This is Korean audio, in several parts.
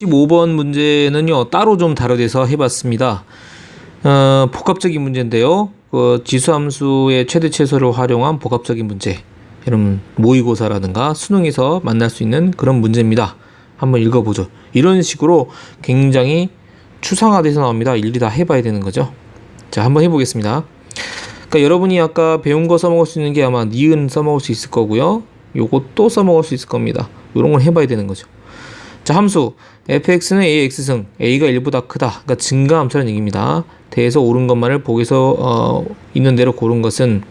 15번 문제는요 따로 좀 다뤄져서 해봤습니다. 어, 복합적인 문제인데요. 그 지수함수의 최대 최소를 활용한 복합적인 문제. 여러분 모의고사라든가 수능에서 만날 수 있는 그런 문제입니다. 한번 읽어보죠. 이런 식으로 굉장히 추상화돼서 나옵니다. 일일이 다 해봐야 되는 거죠. 자, 한번 해보겠습니다. 그러니까 여러분이 아까 배운 거 써먹을 수 있는 게 아마 니은 써먹을 수 있을 거고요. 요것도 써먹을 수 있을 겁니다. 요런 걸 해봐야 되는 거죠. 자, 함수 fx는 ax승 a가 1보다 크다. 그러니까 증가함수라는 얘기입니다. 대에서 옳은 것만을 보기서 어, 있는 대로 고른 것은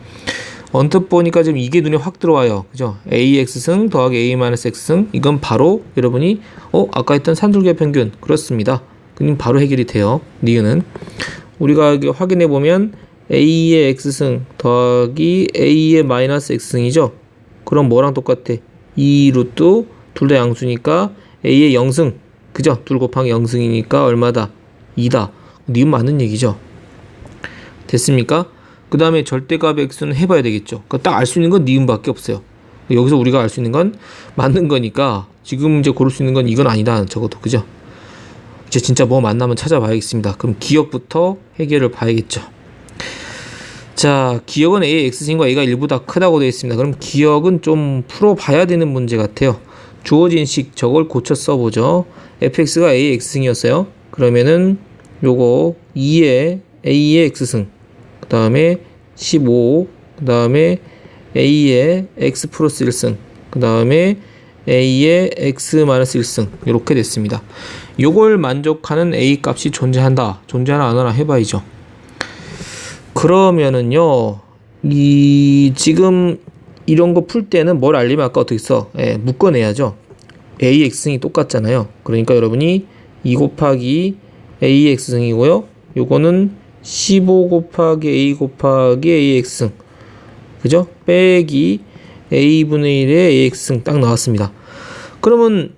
언뜻 보니까 지금 이게 눈에 확 들어와요. 그죠? ax승 더하기 a-x승 이건 바로 여러분이 어 아까 했던 산술계 평균 그렇습니다. 그럼 바로 해결이 돼요. 니은은 우리가 확인해 보면 a의 x승 더하기 a의 마이너스 x승이죠. 그럼 뭐랑 똑같아? 2 루트 둘 다 양수니까 a의 0승 그죠? 둘 곱하기 0승이니까 얼마다? 2다. 니은 맞는 얘기죠. 됐습니까? 그 다음에 절대값의 x는 해봐야 되겠죠. 그러니까 딱 알 수 있는 건 니은밖에 없어요. 여기서 우리가 알 수 있는 건 맞는 거니까 지금 이제 고를 수 있는 건 이건 아니다. 적어도 그죠? 이제 진짜 뭐 만나면 찾아봐야겠습니다. 그럼 기억부터 해결을 봐야겠죠. 자, 기억은 a x승과 a가 1보다 크다고 되어 있습니다. 그럼 기억은 좀 풀어봐야 되는 문제 같아요. 주어진 식 저걸 고쳐 써보죠. fx가 a x승이었어요. 그러면은 요거 2의 a의 x승 그 다음에 15, 그 다음에 A의 X 플러스 1승, 그 다음에 A의 X 마이너스 1승, 이렇게 됐습니다. 요걸 만족하는 A 값이 존재한다. 존재하나 안 하나 해봐야죠. 그러면은요, 이, 지금 이런 거 풀 때는 뭘 알리면 아까 어떻게 써? 예, 묶어내야죠. A, X승이 똑같잖아요. 그러니까 여러분이 2 곱하기 A, X승이고요. 요거는 15 곱하기 a 곱하기 ax승 그죠? 빼기 a분의 1의 ax승 딱 나왔습니다. 그러면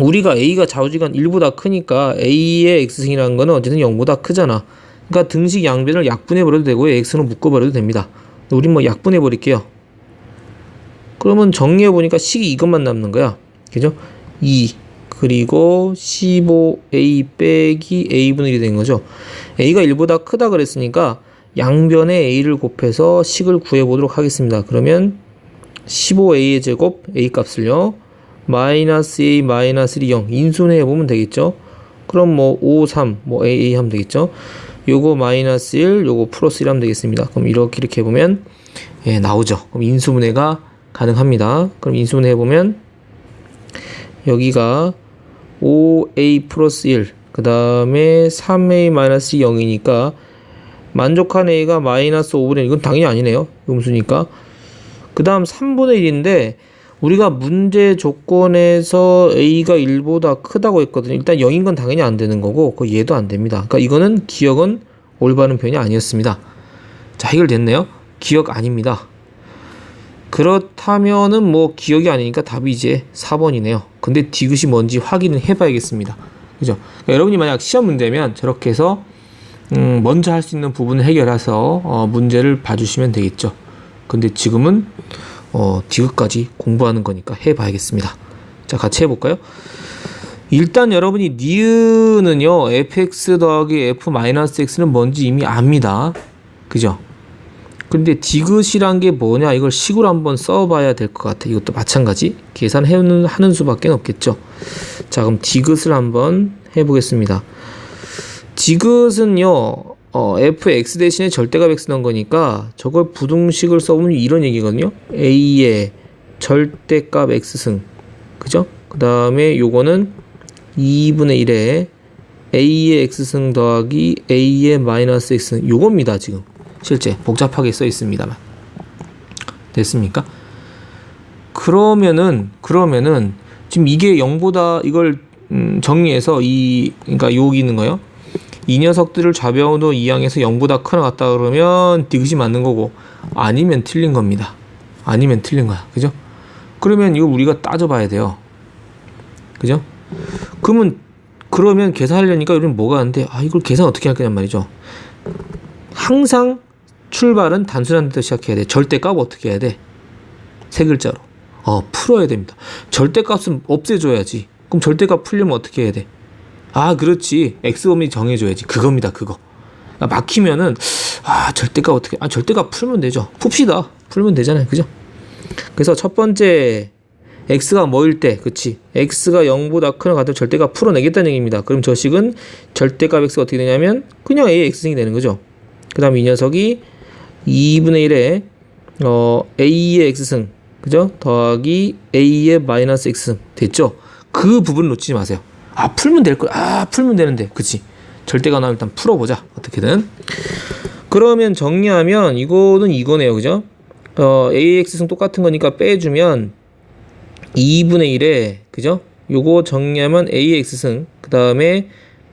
우리가 a가 좌우지간 1보다 크니까 a의 x승이라는 거는 어쨌든 0보다 크잖아. 그러니까 등식 양변을 약분해 버려도 되고요. x는 묶어 버려도 됩니다. 우린 뭐 약분해 버릴게요. 그러면 정리해 보니까 식이 이것만 남는 거야. 그죠? 2 그리고 15a 빼기 a분의 1이 된 거죠. a가 1보다 크다 그랬으니까 양변에 a를 곱해서 식을 구해 보도록 하겠습니다. 그러면 15a의 제곱 a 값을요. 마이너스 a 마이너스 1이 0 인수분해 해보면 되겠죠. 그럼 뭐 5, 3, 뭐 a, a 하면 되겠죠. 요거 마이너스 1, 요거 플러스 1 하면 되겠습니다. 그럼 이렇게 이렇게 해보면 예, 나오죠. 그럼 인수분해가 가능합니다. 그럼 인수분해 해보면 여기가 5a 플러스 1, 그 다음에 3a 마이너스 0이니까 만족한 a가 마이너스 5분의 1, 이건 당연히 아니네요. 음수니까. 그 다음 3분의 1인데, 우리가 문제 조건에서 a가 1보다 크다고 했거든요. 일단 0인 건 당연히 안 되는 거고, 그 얘도 안 됩니다. 그러니까 이거는 기억은 올바른 편이 아니었습니다. 자, 해결됐네요. 기억 아닙니다. 그렇다면은 뭐 기억이 아니니까 답이 이제 4번이네요. 근데 디귿이 뭔지 확인을 해봐야겠습니다. 그죠? 그러니까 여러분이 만약 시험 문제면 저렇게 해서 음 먼저 할 수 있는 부분을 해결해서 어 문제를 봐주시면 되겠죠. 근데 지금은 어 디귿까지 공부하는 거니까 해봐야겠습니다. 자, 같이 해볼까요? 일단 여러분이 니은은요 fx 더하기 f 마이너스 x는 뭔지 이미 압니다. 그죠? 근데 디귿이란 게 뭐냐? 이걸 식으로 한번 써봐야 될 것 같아. 이것도 마찬가지. 계산하는 하는 수밖에 없겠죠. 자 그럼 디귿을 한번 해보겠습니다. 디귿은요 어, fx 대신에 절대값 x 넣은 거니까 저걸 부등식을 써보면 이런 얘기거든요. a의 절대값 x승. 그죠? 그 다음에 요거는 2분의 1에 a의 x승 더하기 a의 마이너스 x승. 요겁니다 지금 실제 복잡하게 써 있습니다만 됐습니까? 그러면은 그러면은 지금 이게 0보다 이걸 음, 정리해서 이 그러니까 여기 있는 거요. 이 녀석들을 좌변으로 이항해서 0보다 크나 같다 그러면 디귿이 맞는 거고 아니면 틀린 겁니다. 아니면 틀린 거야. 그죠? 그러면 이거 우리가 따져봐야 돼요. 그죠? 그러면 그러면 계산하려니까 우리는 뭐가 하는데 아 이걸 계산 어떻게 할 거냔 말이죠. 항상 출발은 단순한 데서 시작해야 돼. 절대값 어떻게 해야 돼? 세 글자로. 어, 풀어야 됩니다. 절대값은 없애줘야지. 그럼 절대값 풀려면 어떻게 해야 돼? 아, 그렇지. x 범위 정해줘야지. 그겁니다, 그거. 아, 막히면은, 아, 절대값 어떻게, 아, 절대값 풀면 되죠. 풉시다. 풀면 되잖아요. 그죠? 그래서 첫 번째, x가 뭐일 때, 그치? x가 0보다 크나 같으면 절대값 풀어내겠다는 얘기입니다. 그럼 저 식은 절대값 x가 어떻게 되냐면, 그냥 a x승이 되는 거죠. 그 다음에 이 녀석이 2분의 1에, 어, a의 x승, 그죠? 더하기 a의 마이너스 x승. 됐죠? 그 부분을 놓치지 마세요. 아, 풀면 될 거, 아, 풀면 되는데. 그치? 절대가 나면 일단 풀어보자. 어떻게든. 그러면 정리하면 이거는 이거네요. 그죠? 어, AX승 똑같은 거니까 빼주면 2분의 1에 그죠? 요거 정리하면 AX승 그 다음에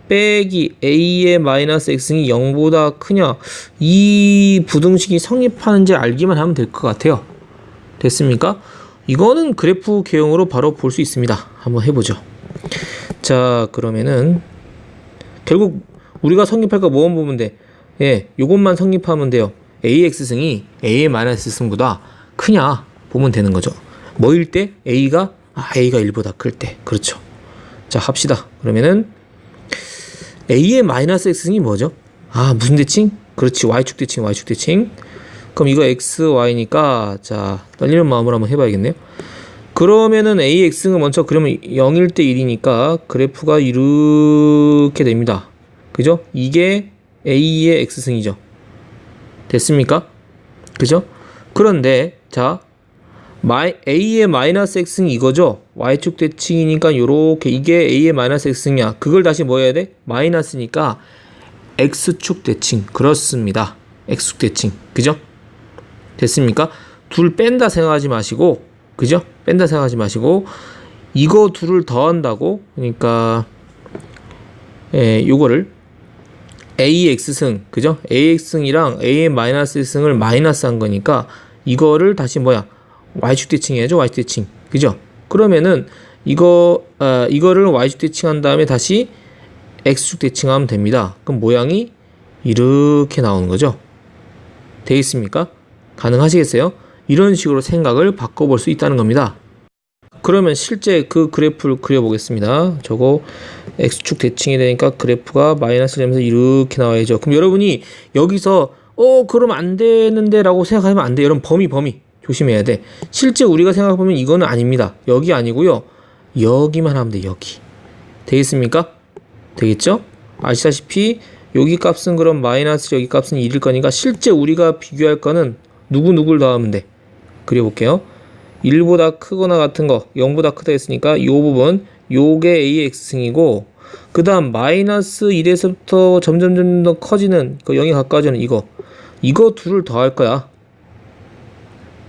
빼기 A의 마이너스 X승이 0보다 크냐 이 부등식이 성립하는지 알기만 하면 될 것 같아요. 됐습니까? 이거는 그래프 개형으로 바로 볼 수 있습니다. 한번 해보죠. 자 그러면은 결국 우리가 성립할 거 뭐만 보면 돼? 예, 요것만 성립하면 돼요. AX승이 A의 마이너스 승보다 크냐 보면 되는 거죠. 뭐일 때? A가 아, A가 1보다 클 때. 그렇죠. 자, 합시다. 그러면은 A의 마이너스 X승이 뭐죠? 아, 무슨 대칭? 그렇지. Y축 대칭, Y축 대칭. 그럼 이거 X, Y니까 자, 떨리는 마음으로 한번 해봐야겠네요. 그러면은 AX는 먼저 그러면 0일 때 1이니까 그래프가 이렇게 됩니다. 그죠? 이게 A의 X승이죠. 됐습니까? 그죠? 그런데 자 마이, A의 마이너스 X승이 이거죠? Y축 대칭이니까 요렇게 이게 A의 마이너스 X승이야. 그걸 다시 뭐 해야 돼? 마이너스니까 X축 대칭. 그렇습니다. X축 대칭. 그죠? 됐습니까? 둘 뺀다 생각하지 마시고 그죠? 뺀다 생각하지 마시고 이거 둘을 더한다고 그러니까 예, 요거를 AX승 그죠? AX승이랑 AN 마이너스 승을 마이너스 한 거니까 이거를 다시 뭐야 Y축 대칭 해야죠 Y축 대칭 그죠? 그러면은 이거 아, 이거를 Y축 대칭한 다음에 다시 X축 대칭하면 됩니다. 그럼 모양이 이렇게 나오는 거죠. 되겠습니까? 가능하시겠어요? 이런 식으로 생각을 바꿔볼 수 있다는 겁니다. 그러면 실제 그 그래프를 그려보겠습니다. 저거 x축 대칭이 되니까 그래프가 마이너스 되면서 이렇게 나와야죠. 그럼 여러분이 여기서 어 그러면 안 되는데 라고 생각하면 안 돼. 여러분 범위 범위 조심해야 돼. 실제 우리가 생각해보면 이거는 아닙니다. 여기 아니고요. 여기만 하면 돼. 여기. 되겠습니까? 되겠죠? 아시다시피 여기 값은 그럼 마이너스 여기 값은 1일 거니까 실제 우리가 비교할 거는 누구 누구를 더하면 돼. 그려볼게요. 1보다 크거나 같은 거 0보다 크다 했으니까 이 부분 요게 AX승이고 그 다음 마이너스 1에서부터 점점 점점 더 커지는 그 0이 가까워지는 이거 이거 둘을 더할 거야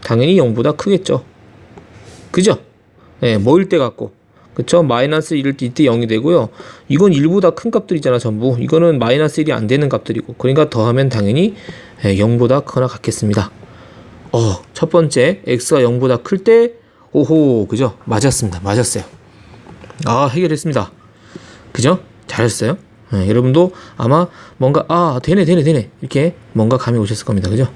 당연히 0보다 크겠죠 그죠? 예, 네, 뭐일 때 같고 그쵸? 마이너스 1일 때 이때 0이 되고요 이건 1보다 큰 값들이잖아 전부 이거는 마이너스 1이 안 되는 값들이고 그러니까 더하면 당연히 0보다 크거나 같겠습니다 어, 첫 번째 x가 0보다 클 때 오호 그죠? 맞았습니다. 맞았어요. 아 해결했습니다. 그죠? 잘했어요. 네, 여러분도 아마 뭔가 아 되네 되네 되네 이렇게 뭔가 감이 오셨을 겁니다. 그죠?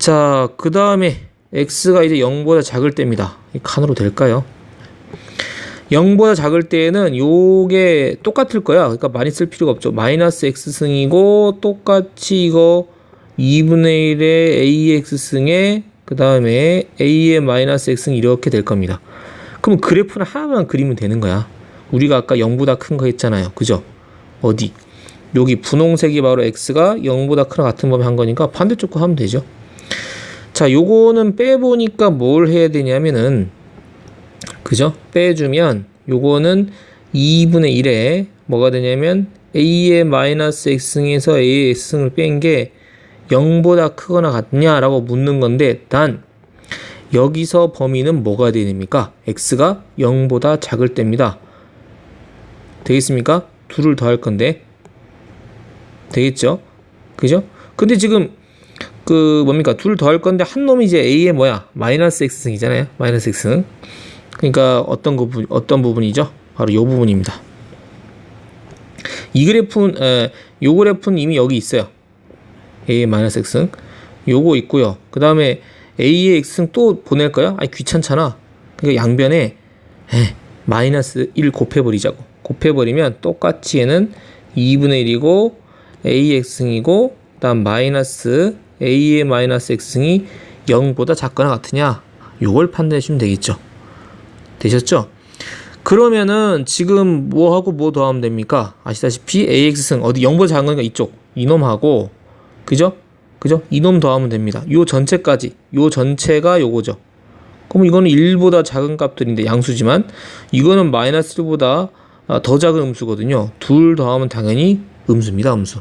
자 그 다음에 x가 이제 0보다 작을 때입니다. 칸으로 될까요? 0보다 작을 때에는 요게 똑같을 거야. 그러니까 많이 쓸 필요가 없죠. 마이너스 x승이고 똑같이 이거 2분의 1의 AX승에 그 다음에 A의 마이너스 X승 이렇게 될 겁니다. 그럼 그래프는 하나만 그리면 되는 거야. 우리가 아까 0보다 큰 거 했잖아요. 그죠? 어디? 여기 분홍색이 바로 X가 0보다 크나 같은 범위 한 거니까 반대쪽 거 하면 되죠. 자, 요거는 빼보니까 뭘 해야 되냐면은, 그죠? 빼주면, 요거는 2분의 1에 뭐가 되냐면, A의 마이너스 X승에서 A의 X승을 뺀 게 0보다 크거나 같냐라고 묻는 건데 단 여기서 범위는 뭐가 되됩니까? x가 0보다 작을 때입니다. 되겠습니까? 둘을 더할 건데 되겠죠? 그죠? 근데 지금 그 뭡니까? 둘 더할 건데 한 놈이 이제 a의 뭐야? 마이너스 x승이잖아요. 마이너스 x승. 그러니까 어떤 부분 어떤 부분이죠? 바로 요 부분입니다. 이 그래프는 에, 요 그래프는 이미 여기 있어요. a 마이너스 x승 요거 있고요. 그 다음에 a의 x승 또 보낼 거야? 아니 귀찮잖아. 그러니까 양변에 에, 마이너스 1 곱해버리자고. 곱해버리면 똑같이 얘는 2분의 1이고 ax승이고 그 다음 마이너스 a의 마이너스 x승이 0보다 작거나 같으냐 요걸 판단해 주면 되겠죠. 되셨죠? 그러면은 지금 뭐하고 뭐 더하면 됩니까? 아시다시피 ax승 어디 0보다 작은 거니까 이쪽 이놈하고 그죠? 그죠? 이놈 더하면 됩니다. 요 전체까지 요 전체가 요거죠. 그럼 이거는 1보다 작은 값들인데 양수지만 이거는 마이너스 1보다 아, 더 작은 음수거든요. 둘 더하면 당연히 음수입니다. 음수.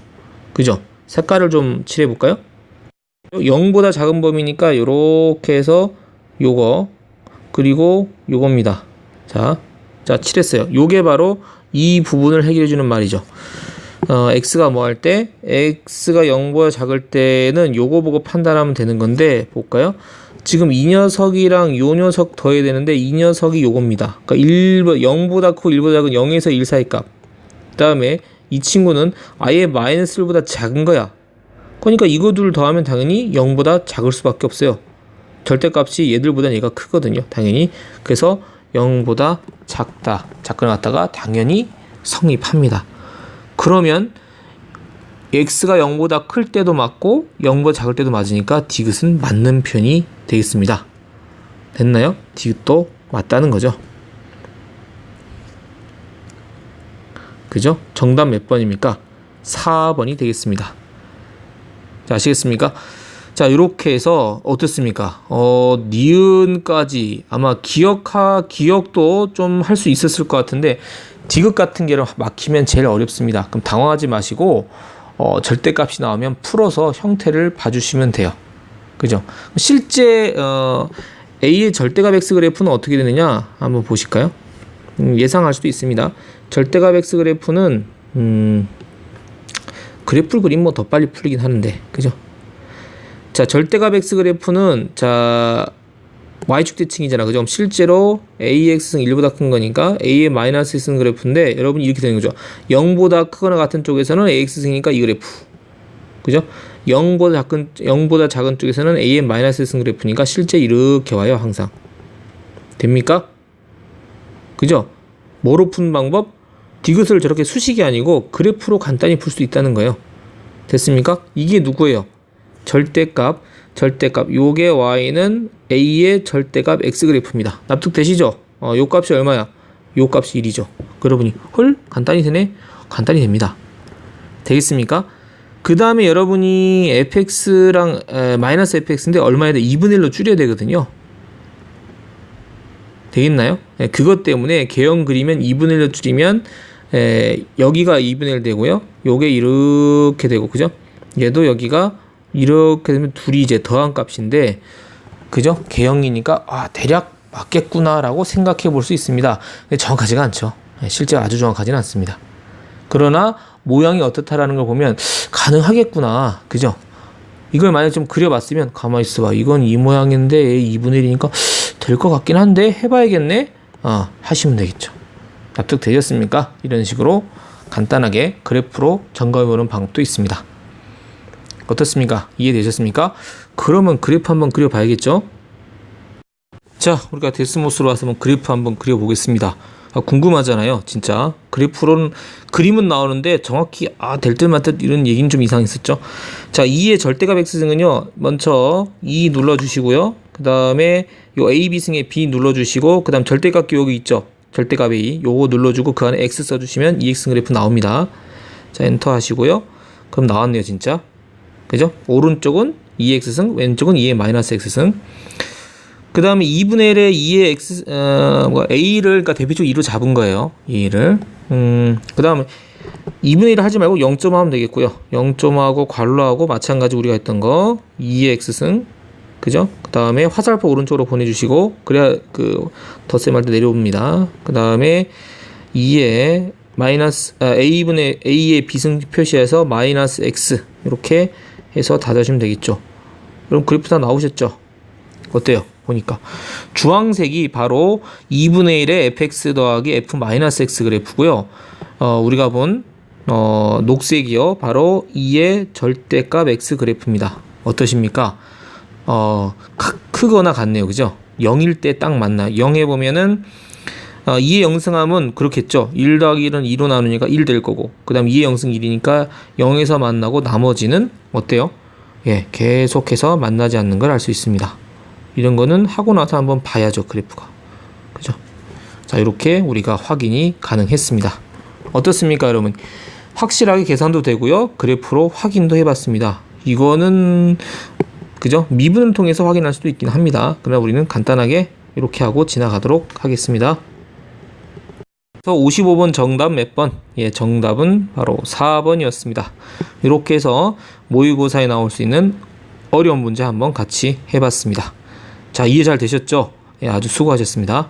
그죠? 색깔을 좀 칠해 볼까요? 0보다 작은 범위니까 이렇게 해서 요거 그리고 요겁니다. 자, 자 칠했어요. 요게 바로 이 부분을 해결해 주는 말이죠. 어, x가 뭐 할 때? x가 0보다 작을 때는 요거 보고 판단하면 되는 건데 볼까요? 지금 이 녀석이랑 요 녀석 더해야 되는데 이 녀석이 요겁니다. 그러니까 1, 0보다 크고 1보다 작은 0에서 1 사이 값. 그 다음에 이 친구는 아예 마이너스 1보다 작은 거야. 그러니까 이거 둘 더하면 당연히 0보다 작을 수밖에 없어요. 절대값이 얘들보다 얘가 크거든요. 당연히. 그래서 0보다 작다. 작거나 같다가 당연히 성립합니다. 그러면 x가 0보다 클 때도 맞고 0보다 작을 때도 맞으니까 디귿은 맞는 편이 되겠습니다. 됐나요? 디귿도 맞다는 거죠. 그죠? 정답 몇 번입니까? 4번이 되겠습니다. 자, 아시겠습니까? 자, 이렇게 해서 어떻습니까? 어, 니은까지 아마 기억하 기억도 좀 할 수 있었을 것 같은데 디귿 같은 게를 막히면 제일 어렵습니다. 그럼 당황하지 마시고 어, 절대값이 나오면 풀어서 형태를 봐주시면 돼요. 그죠? 실제 어, A의 절대값 X 그래프는 어떻게 되느냐 한번 보실까요? 음, 예상할 수도 있습니다. 절대값 X 그래프는 음, 그래프를 그리면 뭐더 빨리 풀리긴 하는데 그죠? 자 절대값 X 그래프는 자 y축 대칭이잖아. 그죠? 실제로 ax승 1보다 큰 거니까 a의 마이너스 x승 그래프인데 여러분 이렇게 되는 거죠. 0보다 크거나 같은 쪽에서는 ax승이니까 이 그래프. 그죠? 0보다 작은 0보다 작은 쪽에서는 a의 마이너스 x승 그래프니까 실제 이렇게 와요, 항상. 됩니까? 그죠? 뭐로 푸는 방법? 디귿을 저렇게 수식이 아니고 그래프로 간단히 풀 수 있다는 거예요. 됐습니까? 이게 누구예요? 절대값 절대값 요게 y는 a의 절대값 x 그래프입니다. 납득되시죠? 어, 요 값이 얼마야? 요 값이 1이죠. 여러분이 헐 간단히 되네? 간단히 됩니다. 되겠습니까? 그 다음에 여러분이 fx랑 에, 마이너스 fx인데 얼마야 돼? 2분의 1로 줄여야 되거든요. 되겠나요? 네, 그것 때문에 개형 그리면 2분의 1로 줄이면 에, 여기가 2분의 1 되고요. 요게 이렇게 되고 그죠? 얘도 여기가 이렇게 되면 둘이 이제 더한 값인데 그죠? 개형이니까 아 대략 맞겠구나라고 생각해 볼 수 있습니다. 근데 정확하지가 않죠. 네, 실제 아주 정확하지는 않습니다. 그러나 모양이 어떻다라는 걸 보면 가능하겠구나. 그죠? 이걸 만약 좀 그려봤으면 가만히 있어봐. 이건 이 모양인데 2분의 1이니까 될 것 같긴 한데 해봐야겠네. 어, 하시면 되겠죠. 납득되셨습니까? 이런 식으로 간단하게 그래프로 점검해보는 방법도 있습니다. 어떻습니까? 이해되셨습니까? 그러면 그래프 한번 그려봐야겠죠? 자, 우리가 데스모스로 와서 한번 그래프 한번 그려보겠습니다. 아, 궁금하잖아요, 진짜. 그래프로는 그림은 나오는데 정확히 아, 될 듯 말 듯 이런 얘기는 좀 이상했었죠. 자, 2의 절대값 x승은요, 먼저 2 눌러 주시고요. 그 다음에 요 a, b 승에 b 눌러 주시고, 그 다음 절대값 기억이 있죠. 절대값 a. 요거 눌러주고 그 안에 x 써주시면 2x 그래프 나옵니다. 자, 엔터 하시고요. 그럼 나왔네요, 진짜. 그죠? 오른쪽은 2x승, 왼쪽은 2의 마이너스 x승. 그 다음에 2분의 1에 2의 x, 어, 뭐 a를, 그러니까 대표적으로 2로 잡은 거예요. 2를. 음, 그 다음에 2분의 1을 하지 말고 0점 하면 되겠고요. 0점하고 괄호하고 마찬가지 우리가 했던 거 2의 x승. 그죠? 그 다음에 화살표 오른쪽으로 보내주시고, 그래야 그 덧셈 할때 내려옵니다. 그 다음에 2의 마이너스, 아, a분의 a의 비승 표시해서 마이너스 x. 이렇게 해서 닫아주시면 되겠죠. 그럼 그래프 다 나오셨죠? 어때요? 보니까 주황색이 바로 2분의 1의 fx 더하기 f-x 그래프고요. 어, 우리가 본 어, 녹색이요. 바로 2의 절대값 x 그래프입니다. 어떠십니까? 어, 크거나 같네요. 그죠? 0일 때딱 맞나. 0에 보면은 아, 2의 영승함은 그렇겠죠. 1 더하기 1은 2로 나누니까 1 될 거고, 그 다음 2의 영승 1이니까 0에서 만나고 나머지는 어때요? 예, 계속해서 만나지 않는 걸 알 수 있습니다. 이런 거는 하고 나서 한번 봐야죠, 그래프가. 그죠? 자, 이렇게 우리가 확인이 가능했습니다. 어떻습니까, 여러분? 확실하게 계산도 되고요. 그래프로 확인도 해봤습니다. 이거는 그죠? 미분을 통해서 확인할 수도 있긴 합니다. 그러나 우리는 간단하게 이렇게 하고 지나가도록 하겠습니다. 그래서 55번 정답 몇 번? 예, 정답은 바로 4번이었습니다. 이렇게 해서 모의고사에 나올 수 있는 어려운 문제 한번 같이 해봤습니다. 자, 이해 잘 되셨죠? 예, 아주 수고하셨습니다.